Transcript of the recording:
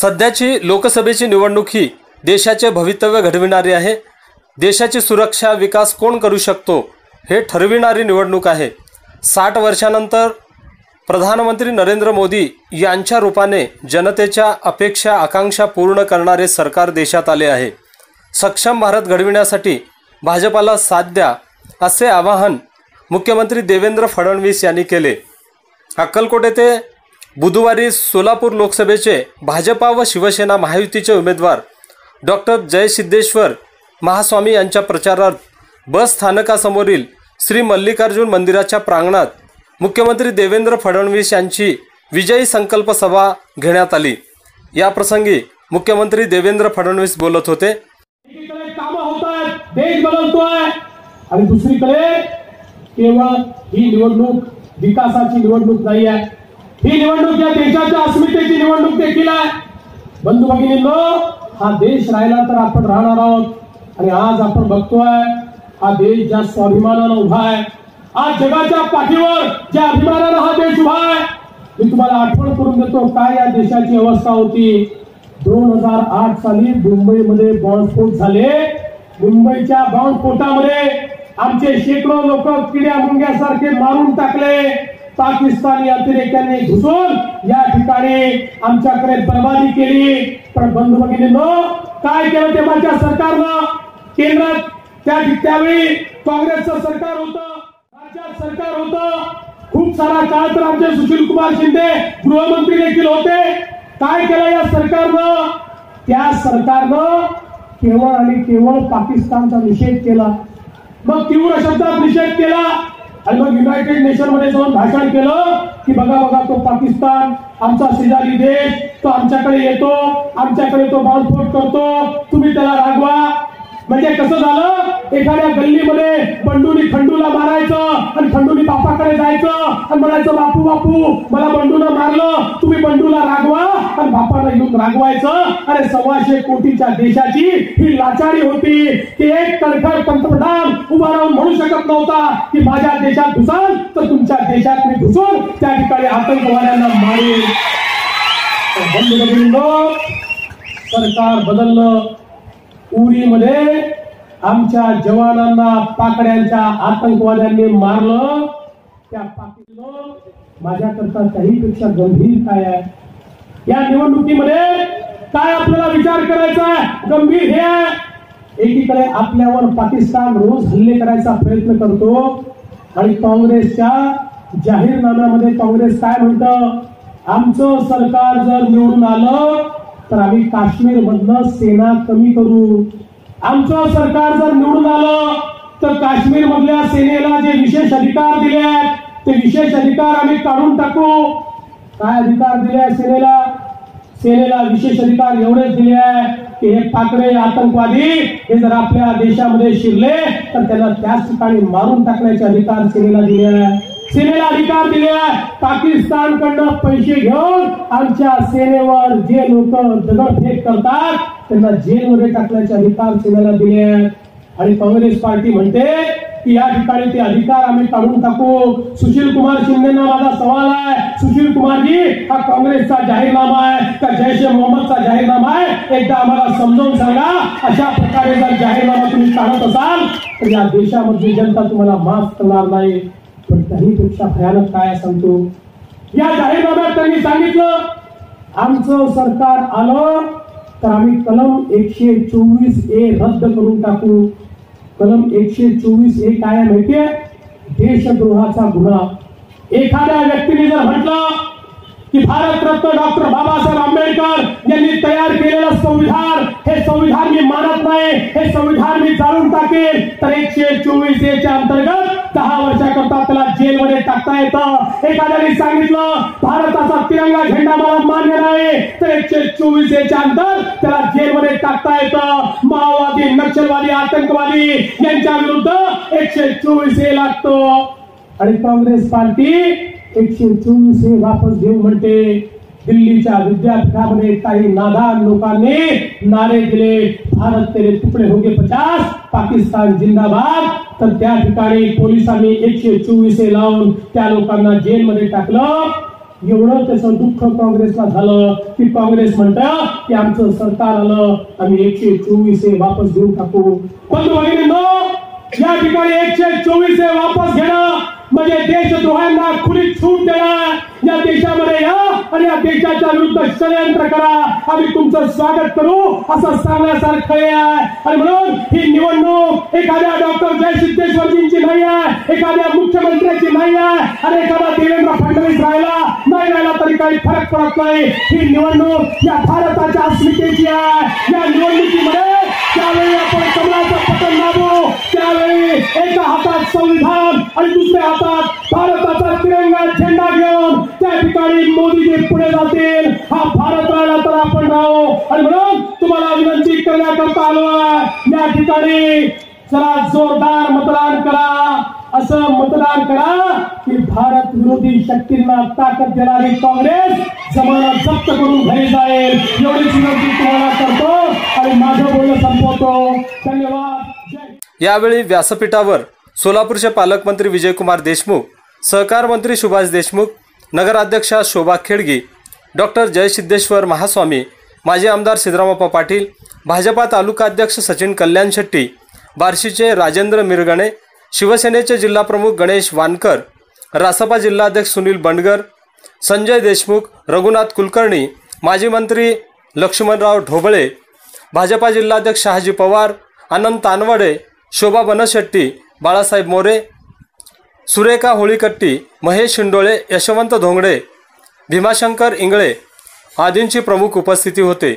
सध्याची लोकसभेची निवडणूक ही देशाचे भवितव्य घडविणारी आहे. देशाची सुरक्षा विकास कोण करू शकतो हे ठरविणारी निवडणूक आहे. साठ वर्षानंतर प्रधानमंत्री नरेंद्र मोदी यांच्या रूपाने जनतेच्या अपेक्षा आकांक्षा पूर्ण करणारे सरकार देशात आले आहे. सक्षम भारत घडविण्यासाठी भाजपाला साथ द्या असे आवाहन मुख्यमंत्री देवेंद्र फडणवीस यांनी केले. अक्कलकोट येथे बुधवारी सोलापूर लोकसभेचे भाजपा व शिवसेना महायुतीचे उमेदवार डॉक्टर जयसिद्धेश्वर महास्वामी यांच्या प्रचारार्थ बस स्थानकासमोरील श्री मल्लिकार्जुन मंदिराच्या प्रांगणात मुख्यमंत्री देवेंद्र फडणवीस यांची विजयी संकल्प सभा घेण्यात आली. या प्रसंगी मुख्यमंत्री देवेंद्र फडणवीस बोलत होते. देश बदलतोय. आणि दुसरीकडे केवळ ही निवडणूक विकासाची निवडणूक नाही आहे ही निवडणूक या देशाच्या अस्मितेची निवडणूक देखील आहे. बंधू भगिनींनो हा देश राहिला तर आपण राहणार आहोत. आणि आज आपण बघतोय हा देश ज्या स्वाभिमानानं उभा आहे आज जगाच्या पाठीवर ज्या अभिमानानं हा देश उभा आहे मी तुम्हाला आठवण करून देतो काय या देशाची अवस्था होती. दोन हजार आठ साली मुंबईमध्ये बॉम्बस्फोट झाले. मुंबईच्या बॉम्बस्फोटामध्ये आमचे शेकडो लोक किड्या मुंग्यासारखे मारून टाकले. पाकिस्तानी अतिरेक्यांनी घुसून या ठिकाणी आमच्याकडे बर्बादी केली. पण बंधू भगिनींनो काय केलं ते माझ्या सरकारनं? केंद्रात त्या त्यावेळी काँग्रेसचं सरकार होतं राज्यात सरकार होतं. खूप सारा काळ तर आमचे सुशील कुमार शिंदे गृहमंत्री देखील होते. काय केलं या सरकारनं? त्या सरकारनं केवळ आणि केवळ पाकिस्तानचा निषेध केला. मग तीव्र शब्दात निषेध केला. आणि मग युनायटेड नेशनमध्ये जाऊन भाषण केलं की बघा बघा तो पाकिस्तान आमचा शेजारी देश तो आमच्याकडे येतो आमच्याकडे तो बॉम्बस्फोट करतो तुम्ही त्याला रागवा. म्हणजे कसं झालं? एखाद्या गल्लीमध्ये बंडूनी खंडूला मारायचं आणि खंडूनी बापाकडे जायचं आणि म्हणायचं बापू बापू मला बंडूला मारलं. तुम्ही बंडूला रागवा आणि बापाला येऊन रागवायचं. अरे सव्वाशे कोटीच्या देशाची ही लाचारी होती की एक तडखड पंतप्रधान उभा राहून म्हणू शकत नव्हता की माझ्या देशात घुसाल तर तुमच्या देशात मी घुसून त्या ठिकाणी आतंकवाद्यांना मारेल बंधू सरकार बदललं. उरीमध्ये आमच्या जवानांना पाकड्यांच्या आतंकवाद्यांनी मारलं. त्या पाकिस्तान माझ्याकरता काहीपेक्षा गंभीर काय आहे? या निवडणुकीमध्ये काय आपल्याला विचार करायचा आहे? गंभीर हे आहे. एकीकडे आपल्यावर पाकिस्तान रोज हल्ले करायचा प्रयत्न करतो आणि काँग्रेसच्या जाहीरनाम्यामध्ये काँग्रेस काय म्हणतं? आमचं सरकार जर निवडून आलं तर आम्ही काश्मीर मधनं सेना कमी करू. आमचं सरकार जर निवडून आलं तर काश्मीर मधल्या सेनेला जे विशेष अधिकार दिले आहेत ते विशेष अधिकार आम्ही काढून टाकू. काय अधिकार दिले सेनेला? सेनेला विशेष अधिकार एवढेच दिले आहे की हे ठाकरे आतंकवादी हे जर आपल्या देशामध्ये शिरले तर त्यांना त्याच ठिकाणी मारून टाकण्याचे अधिकार सेनेला दिले आहे सेनेला अधिकार दिले आहे पाकिस्तानकडनं पैसे घेऊन आमच्या सेनेवर जे लोक दगडफेक करतात त्यांना जेलमध्ये टाकण्याचे अधिकार सेनेला दिले आहेत. आणि काँग्रेस पार्टी म्हणते की या ठिकाणी ते अधिकार आम्ही काढून टाकू. सुशील कुमार शिंदेना माझा सवाल आहे. सुशील कुमारजी हा काँग्रेसचा जाहीरनामा आहे का जैश ए मोहम्मदचा जाहीरनामा आहे? एकदा आम्हाला समजावून सांगा. अशा प्रकारे जर जाहीरनामा तुम्ही काढत असाल तर या देशामधली जनता तुम्हाला माफ करणार नाही. पण त्याहीपेक्षा भयानक काय सांगतो? या जाहीरनाम्यात त्यांनी सांगितलं आमचं सरकार आलं तर आम्ही कलम एकशे चोवीस ए रद्द करून टाकू. कलम एकशे चोवीस ए काय आहे माहितीये? देशद्रोहाचा गुन्हा. एखाद्या व्यक्तीने जर म्हटलं की भारतरत्न डॉक्टर बाबासाहेब आंबेडकर यांनी तयार केलेलं संविधान हे संविधान मी मानत नाही हे संविधान मी जाणून टाकेल तर एकशे चोवीस एच्या अंतर्गत दहा वर्षाकरता त्याला जेलमध्ये टाकता येतं. एखाद्याने सांगितलं भारताचा तिरंगा झेंडा मला मान्य नाही. तर एकशे चोवीस याच्या अंतर त्याला जेलमध्ये टाकता येतं. माओवादी नक्षलवादी आतंकवादी यांच्या विरुद्ध एकशे चोवीस ए लागतो. आणि काँग्रेस पार्टी एकशे चोवीस ए वापस घेऊन म्हणते दिल्लीच्या विद्यापीठामध्ये काही नादान लोकांनी नारे दिले. भारत तेरे तुकडे होगे पचास पाकिस्तान जिंदाबाद. तर त्या ठिकाणी पोलिसांनी एकशे चोवीस हे लावून त्या लोकांना जेलमध्ये टाकलं. एवढं त्याचं दुःख काँग्रेसला झालं. की काँग्रेस म्हणतं की आमचं सरकार आलं आम्ही एकशे चोवीस हे वापस घेऊन टाकू. पण भगिनींनो या ठिकाणी एकशे चोवीस हे वापस घेणं म्हणजे देशद्रोहांना खुली छूट देणं. या देशामध्ये या आणि या देशाच्या विरुद्ध षडयंत्र करा. आम्ही तुमचं स्वागत करू. असं सांगण्यासारखं आहे. आणि म्हणून ही निवडणूक एखाद्या डॉक्टर जय सिद्धेश्वरजींची नाही आहे. एखाद्या मुख्यमंत्र्याची नाही आहे. आणि एखादा देवेंद्र फडणवीस राहिला नाही राहिला तरी काही फरक पडत नाही. ही निवडणूक या भारताच्या अस्मितेची आहे. या निवडणुकीमध्ये त्यावेळी आपण कमलाचं पतन दाबू त्यावेळी एका हातात संविधान आणि दुसऱ्या हातात भारत ठिकाणी मोदीजी पुढे जातील. हा भारत राहिला तर आपण राहू. आणि म्हणून तुम्हाला विनंती करण्याकरता आलो या ठिकाणी चला जोरदार मतदान करा. असं मतदान करा की भारत विरोधी शक्तींना ताकद देणारी काँग्रेस जमाना जप्त करून घरी जाईल. एवढीच विनंती तुम्हाला करतो आणि माझं बोलणं संपवतो. धन्यवाद. यावेळी व्यासपीठावर सोलापूरचे पालकमंत्री विजयकुमार देशमुख सहकार मंत्री सुभाष देशमुख नगराध्यक्षा शोभा खेडगी डॉक्टर जयसिद्धेश्वर महास्वामी माजी आमदार सिद्धरामप्पा पाटील भाजपा तालुकाध्यक्ष सचिन कल्याण शेट्टी बार्शीचे राजेंद्र मिरगणे शिवसेनेचे जिल्हाप्रमुख गणेश वानकर रासपा जिल्हाध्यक्ष सुनील बंडगर संजय देशमुख रघुनाथ कुलकर्णी माजी मंत्री लक्ष्मणराव ढोबळे भाजपा जिल्हाध्यक्ष शहाजी पवार आनंद तानवडे शोभा बनशेट्टी बाळासाहेब मोरे सुरेखा होळीकट्टी महेश शिंडोळे यशवंत धोंगडे भीमाशंकर इंगळे आदींची प्रमुख उपस्थिती होते.